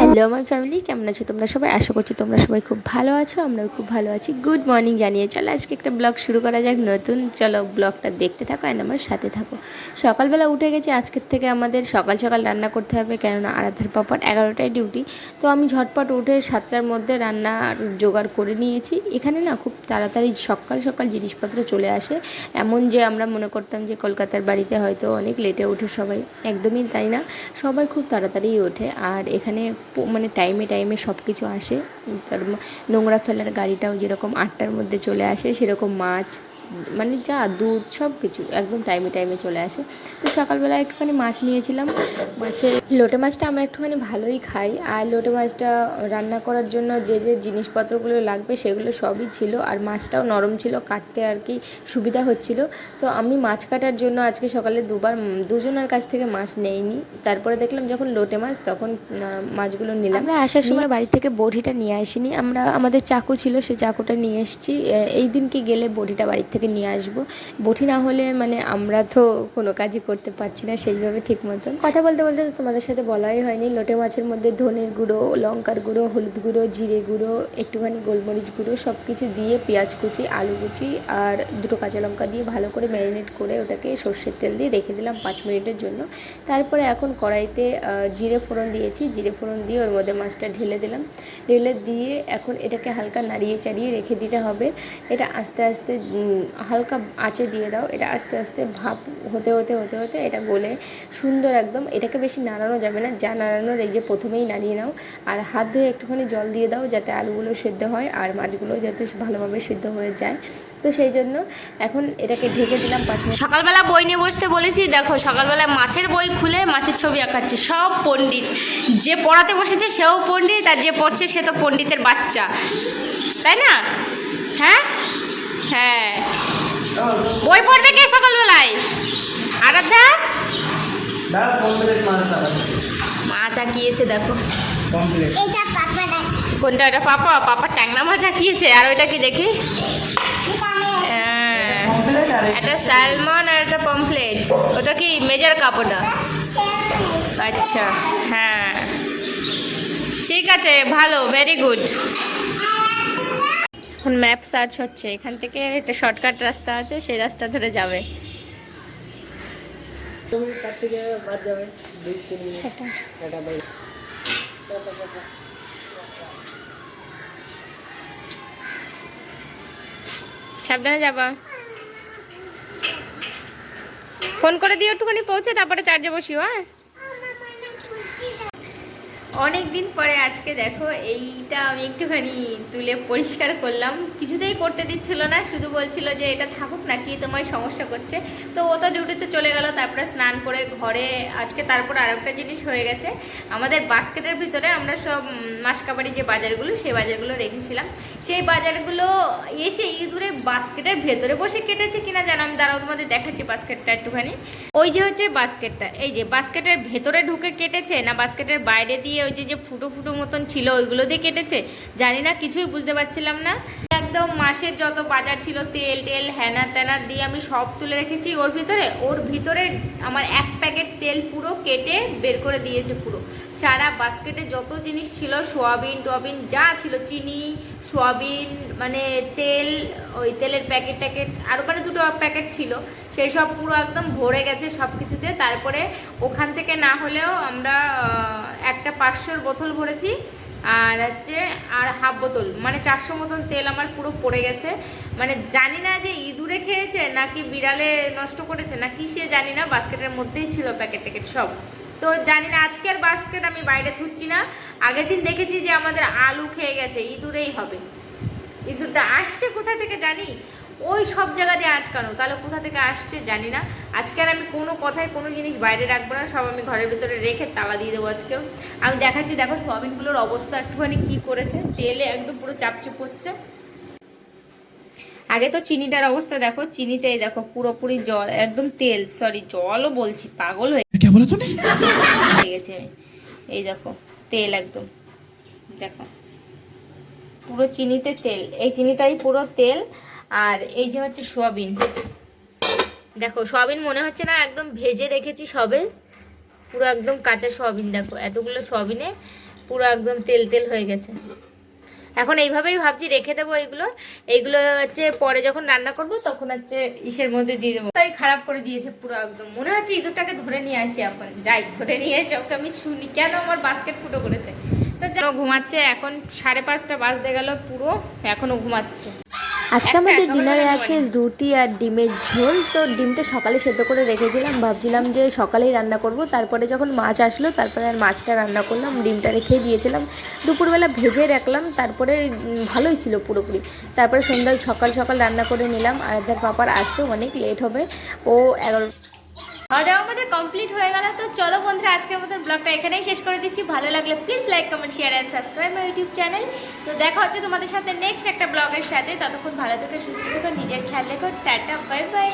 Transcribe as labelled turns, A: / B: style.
A: Hello আমার family কেমন আছো তোমরা সবাই? আশা করছি তোমরা সবাই খুব ভালো আছো, আমরাও খুব ভালো আছি। গুড মর্নিং জানিয়ে চলো, আজকে একটা ব্লগ শুরু করা যাক। নতুন, চলো ব্লগটা দেখতে থাকো অ্যান্ড আমার সাথে থাকো। সকালবেলা উঠে গেছি, আজকের থেকে আমাদের সকাল সকাল রান্না করতে হবে, কেননা আরাধার পাপার এগারোটায় ডিউটি তো আমি ঝটপট উঠে সাতটার মধ্যে রান্না জোগাড় করে নিয়েছি। এখানে না খুব তাড়াতাড়ি সকাল সকাল জিনিসপত্র চলে আসে। এমন যে আমরা মনে করতাম যে কলকাতার বাড়িতে হয়তো অনেক লেটে ওঠে সবাই। একদমই তাই না? সবাই খুব তাড়াতাড়ি ওঠে। আর এখানে মানে টাইমে টাইমে সব কিছু আসে। তার নোংরা ফেলার গাড়িটাও যেরকম আটটার মধ্যে চলে আসে, সেরকম মাছ মানে যা দুধ সব কিছু একদম টাইমে টাইমে চলে আসে। তো সকালবেলা একটুখানি মাছ নিয়েছিলাম। মাছের লোটে মাছটা আমরা একটুখানি ভালোই খাই। আর লোটে মাছটা রান্না করার জন্য যে যে জিনিসপত্রগুলো লাগবে সেগুলো সবই ছিল। আর মাছটাও নরম ছিল কাটতে আর কি সুবিধা হচ্ছিল। তো আমি মাছ কাটার জন্য আজকে সকালে দুবার দুজনের কাছ থেকে মাছ নেইনি। তারপরে দেখলাম যখন লোটে মাছ তখন মাছগুলো নিলাম। আমরা আসার সময় বাড়ি থেকে বড়িটা নিয়ে আসিনি। আমরা আমাদের চাকু ছিল সেই চাকুটা নিয়ে এসেছি। এই দিনকে গেলে বড়িটা বাড়ির থেকে নিয়ে আসব। বটি না হলে মানে আমরা তো কোনো কাজই করতে পারছি না সেইভাবে ঠিক মতন। কথা বলতে বলতে তো তোমাদের সাথে বলাই হয়নি। লোটে মাছের মধ্যে ধনের গুঁড়ো, লঙ্কার গুঁড়ো, হলুদ গুঁড়ো, জিরে গুঁড়ো, একটুখানি গোলমরিচ গুঁড়ো সব কিছু দিয়ে পেঁয়াজ কুচি, আলু কুচি আর দুটো কাঁচা লঙ্কা দিয়ে ভালো করে ম্যারিনেট করে ওটাকে সর্ষের তেল দিয়ে রেখে দিলাম পাঁচ মিনিটের জন্য। তারপরে এখন কড়াইতে জিরে ফোড়ন দিয়েছি। জিরে ফোড়ন দিয়ে ওর মধ্যে মাছটা ঢেলে দিলাম। ঢেলে দিয়ে এখন এটাকে হালকা নাড়িয়ে চাড়িয়ে রেখে দিতে হবে। এটা আস্তে আস্তে হালকা আঁচে দিয়ে দাও। এটা আস্তে আস্তে ভাপ হতে হতে হতে হতে এটা গলে সুন্দর একদম। এটাকে বেশি নাড়ানো যাবে না। যা নাড়ানোর এই যে প্রথমেই নাড়িয়ে নাও। আর হাত ধুয়ে একটুখানি জল দিয়ে দাও যাতে আলুগুলো সেদ্ধ হয় আর মাছগুলো যাতে ভালোভাবে সেদ্ধ হয়ে যায়। তো সেই জন্য এখন এটাকে ঢেকে দিলাম পাঁচ মিনিট।
B: সকালবেলা বই নিয়ে বসতে বলেছি। দেখো সকালবেলা মাছের বই খুলে মাছের ছবি আঁকাচ্ছে। সব পণ্ডিত। যে পড়াতে বসেছে সেও পণ্ডিত আর যে পড়ছে সে তো পণ্ডিতের বাচ্চা। তাই না? হ্যাঁ? হ্যাঁ। বই পড়বে কে সকালবেলায়। আরাধ্যা
C: কমপ্লিট মাছ
B: আঁকিয়েছে দেখো। কোনটা ওটা পাপা? পাপা ট্যাংরা মাছ আঁকিয়েছে আর ওইটা কি দেখি? হ্যাঁ একটা স্যালমন আর একটা পমফ্লেট। ওটা কি মেজার কাপড়টা আচ্ছা হ্যাঁ। ঠিক আছে ভালো ভেরি গুড এখন ম্যাপ সার্চ হচ্ছে। এখান থেকে একটা শর্টকাট রাস্তা আছে, সেই রাস্তা ধরে যাবে। সাবধানে যাবা। ফোন করে দিও, একটুখানি পৌঁছে, তারপরে চার্জে বসিও হ্যাঁ? অনেক দিন পরে আজকে দেখো, এইটা আমি একটুখানি তুলে পরিষ্কার করলাম। কিছুতেই করতে দিচ্ছিল না, শুধু বলছিল যে এটা থাকুক না নাকি তোমায় সমস্যা করছে। তো ও তো ডিউটিতে চলে গেল, তারপরে স্নান করে ঘরে, আজকে তারপর আর একটা জিনিস হয়ে গেছে। আমাদের বাস্কেটের ভিতরে আমরা সব মাসকাবাড়ি যে বাজারগুলো, সেই বাজারগুলো রেখেছিলাম। সেই বাজারগুলো এসে ইঁদুরে বাস্কেটের ভেতরে বসে কেটেছে কিনা আমি দাঁড়াও, তোমাদের দেখাচ্ছি বাস্কেটটা একটুখানি। ওই যে হচ্ছে বাস্কেটটা, এই যে বাস্কেটের ভেতরে ঢুকে কেটেছে না বাস্কেটের বাইরে দিয়ে ওই যে ফুটো ফুটো মতন ছিল, ওইগুলো দিয়ে কেটেছে? জানি না, কিছুই বুঝতে পারছিলাম না। একদম মাসের যত বাজার ছিল, তেল টেল হ্যানা ত্যানা দিয়ে আমি সব তুলে রেখেছি। ওর ভিতরে ওর ভিতরে আমার এক প্যাকেট তেল পুরো কেটে বের করে দিয়েছে পুরো। সারা বাস্কেটে যত জিনিস ছিল, সোয়াবিন, টোয়াবিন, যা ছিল, চিনি, সোয়াবিন মানে তেল, ওই তেলের প্যাকেট ট্যাকেট আরও মানে দুটো প্যাকেট ছিল। সেই সব পুরো একদম ভরে গেছে সব কিছুতে তারপরে ওখান থেকে না হলেও আমরা একটা পাঁচশোর বোতল ভরেছি। আর হচ্ছে, আর হাফ বোতল। মানে চারশো মতন তেল আমার পুরো পড়ে গেছে। মানে জানি না যে ইঁদুরে খেয়েছে নাকি বিড়ালে নষ্ট করেছে না কি সে জানি না, বাস্কেটের মধ্যেই ছিল প্যাকেট ট্যাকেট সব। তো জানি না আজকের বাস্কেট আমি বাইরে থুচ্ছি না। আগের দিন দেখেছি যে আমাদের আলু খেয়ে গেছে, ইঁদুরেই হবে। ইঁদুরটা আসছে কোথা থেকে জানি? ওই সব জায়গা দিয়ে আটকানো। তাহলে কোথা থেকে আসছে জানি না। আজকে আর আমি কোনো কথায় কোনো জিনিস বাইরে রাখব না সব আমি ঘরের ভিতরে রেখে তালা দিয়ে দেবো আজকে আমি দেখাচ্ছি দেখো সোয়াবিনগুলোর অবস্থা একটুখানি কি করেছে। তেলে একদম পুরো চাপচুপ হচ্ছে আগে তো চিনিটার অবস্থা দেখো চিনিতেই দেখো পুরোপুরি জল একদম তেল সরি জলও বলছি পাগল হয়ে গেছে। এই দেখো তেল একদম দেখো। পুরো চিনিতে তেল এই চিনিটাই পুরো তেল। আর এই যে হচ্ছে সোয়াবিন। দেখো, সোয়াবিন মনে হচ্ছে না একদম ভেজে রেখেছি সবে। পুরো একদম কাঁচা সোয়াবিন, দেখো, এতগুলো সোয়াবিনে পুরো একদম তেল তেল হয়ে গেছে। এখন এইভাবেই ভাবছি রেখে দেবো এইগুলো। এইগুলো হচ্ছে পরে যখন রান্না করব, তখন হচ্ছে ইসের মধ্যে দিয়ে দেবো। তাই খারাপ করে দিয়েছে পুরো একদম। মনে হচ্ছে ইঁদুরটাকে ধরে নিয়ে আসি এখন। যাই, ধরে নিয়ে এসে ওকে আমি শুনি। কেন আমার বাস্কেট ফুটো করেছে? তো ঘুমাচ্ছে। এখন সাড়ে পাঁচটা বাজতে গেল পুরো। এখনও ঘুমাচ্ছে।
A: আজকে আমাদের ডিনারে আছে রুটি আর ডিমের ঝোল। তো ডিমটা সকালে সেদ্ধ করে রেখেছিলাম। ভাবছিলাম যে সকালেই রান্না করব। তারপরে যখন মাছ আসলো তারপরে আর মাছটা রান্না করলাম। ডিমটা রেখে দিয়েছিলাম। দুপুরবেলা ভেজে রাখলাম। তারপরে ভালোই ছিল পুরোপুরি। তারপরে সন্ধ্যায় সকাল সকাল রান্না করে নিলাম। আর তার পাপার আসতেও অনেক লেট হবে। ও এগারো
B: খাওয়া আমাদের কমপ্লিট হয়ে গেল। তো চলো বন্ধুরা, আজকের মতন ব্লগটা এখানেই শেষ করে দিচ্ছি। ভালো লাগলে please like comment share and subscribe my YouTube channel তো দেখা হচ্ছে তোমাদের সাথে নেক্সট একটা ব্লগের সাথে। ততক্ষণ ভালো থেকে, সুস্থ থেকো, নিজের খেয়াল রেখো। Tata bye bye